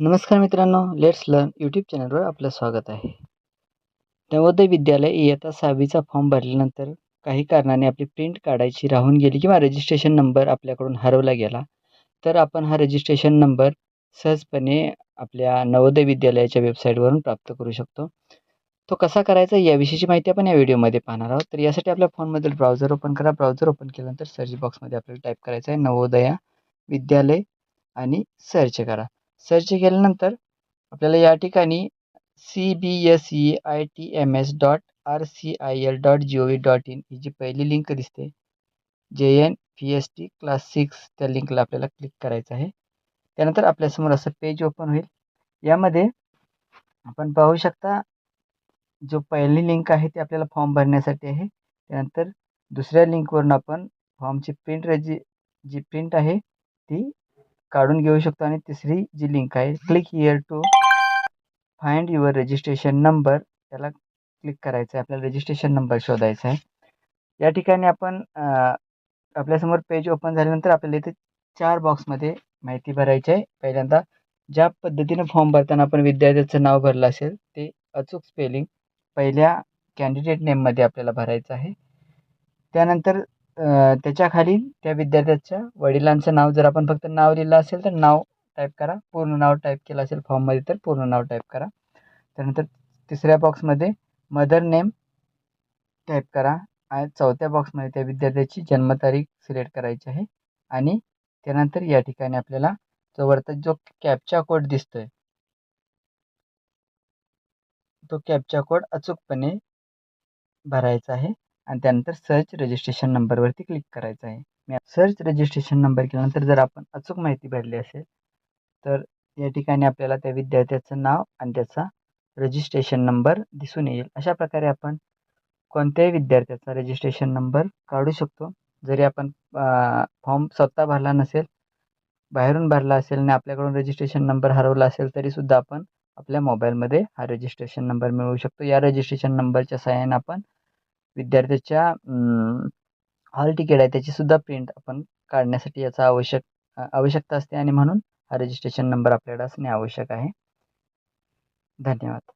नमस्कार मित्रांनो let's learn YouTube चॅनलवर आपलं स्वागत आहे. नवोदय विद्यालय इयत्ता सहावीचा फॉर्म भरल्यानंतर काही कारणाने आपली प्रिंट काढायची राहून गेली किंवा रजिस्ट्रेशन नंबर आपल्याकडून हरवला गेला. तर आपण हा रजिस्ट्रेशन नंबर सहजपणे आपल्या नवोदय विद्यालयाच्या वेबसाईटवरून प्राप्त करू शकतो. तो कसा करायचा याविषयीची माहिती आपण या व्हिडिओमध्ये पाहणार आहोत. तर यासाठी आपल्या फोनमधील ब्राउझर ओपन करा. ब्राउझर ओपन केल्यानंतर सर्च बॉक्समध्ये आपल्याला टाईप करायचं आहे नवोदया विद्यालय आणि सर्च करा. सर्च केल्यानंतर आपल्याला या ठिकाणी C B S E I T M S dot R C I L dot G O V dot in ही जी पहिली लिंक दिसते जे N P S T class six त्या लिंकला आपल्याला क्लिक करायचं आहे. त्यानंतर आपल्यासमोर असं पेज ओपन होईल. यामध्ये आपण पाहू शकता जो पहिली लिंक आहे ती आपल्याला फॉर्म भरण्यासाठी आहे. त्यानंतर दुसऱ्या लिंकवरून आपण फॉर्मची प्रिंट रजी जी प्रिंट आहे ती काढून घेऊ शकतो. आणि तिसरी जी लिंक आहे click here to find your registration number त्याला क्लिक करायचं आहे आपल्याला रजिस्ट्रेशन नंबर शोधायचा आहे. या ठिकाणी आपण आपल्यासमोर पेज ओपन झाल्यानंतर आपल्याला इथे चार बॉक्समध्ये माहिती भरायची आहे. पहिल्यांदा ज्या पद्धतीने फॉर्म भरताना आपण विद्यार्थ्याचं नाव भरलं असेल ते अचूक स्पेलिंग पहिल्या कॅन्डिडेट नेममध्ये आपल्याला भरायचं आहे. त्यानंतर त्याच्याखाली त्या विद्यार्थ्याच्या वडिलांचं नाव जर आपण फक्त नाव लिहिलं असेल तर नाव टाईप करा. पूर्ण नाव टाईप केलं असेल फॉर्ममध्ये तर पूर्ण नाव टाईप करा. त्यानंतर तिसऱ्या बॉक्समध्ये मदर नेम टाईप करा. आणि चौथ्या बॉक्समध्ये त्या विद्यार्थ्याची जन्मतारीख सिलेक्ट करायची आहे. आणि त्यानंतर या ठिकाणी आपल्याला जो वरता जो कॅपचा कोड दिसतोय तो कॅपचा कोड अचूकपणे भरायचा आहे. आणि त्यानंतर सर्च रजिस्ट्रेशन नंबरवरती क्लिक करायचं आहे. मी सर्च रजिस्ट्रेशन नंबर केल्यानंतर जर आपण अचूक माहिती भरली असेल तर या ठिकाणी आपल्याला त्या विद्यार्थ्याचं नाव आणि त्याचा रजिस्ट्रेशन नंबर दिसून येईल. अशा प्रकारे आपण कोणत्याही विद्यार्थ्याचा रजिस्ट्रेशन नंबर काढू शकतो. जरी आपण फॉर्म स्वतः भरला नसेल बाहेरून भरला असेल आणि आपल्याकडून रजिस्ट्रेशन नंबर हरवला असेल तरीसुद्धा आपण आपल्या मोबाईलमध्ये हा रजिस्ट्रेशन नंबर मिळवू शकतो. या रजिस्ट्रेशन नंबरच्या सहाय्याने आपण विद्यार्थ्याच्या हॉल तिकीट आहे त्याचीसुद्धा प्रिंट आपण काढण्यासाठी याचा आवश्यक आवश्यकता असते आणि म्हणून हा रजिस्ट्रेशन नंबर आपल्याकडे असणे आवश्यक आहे. धन्यवाद.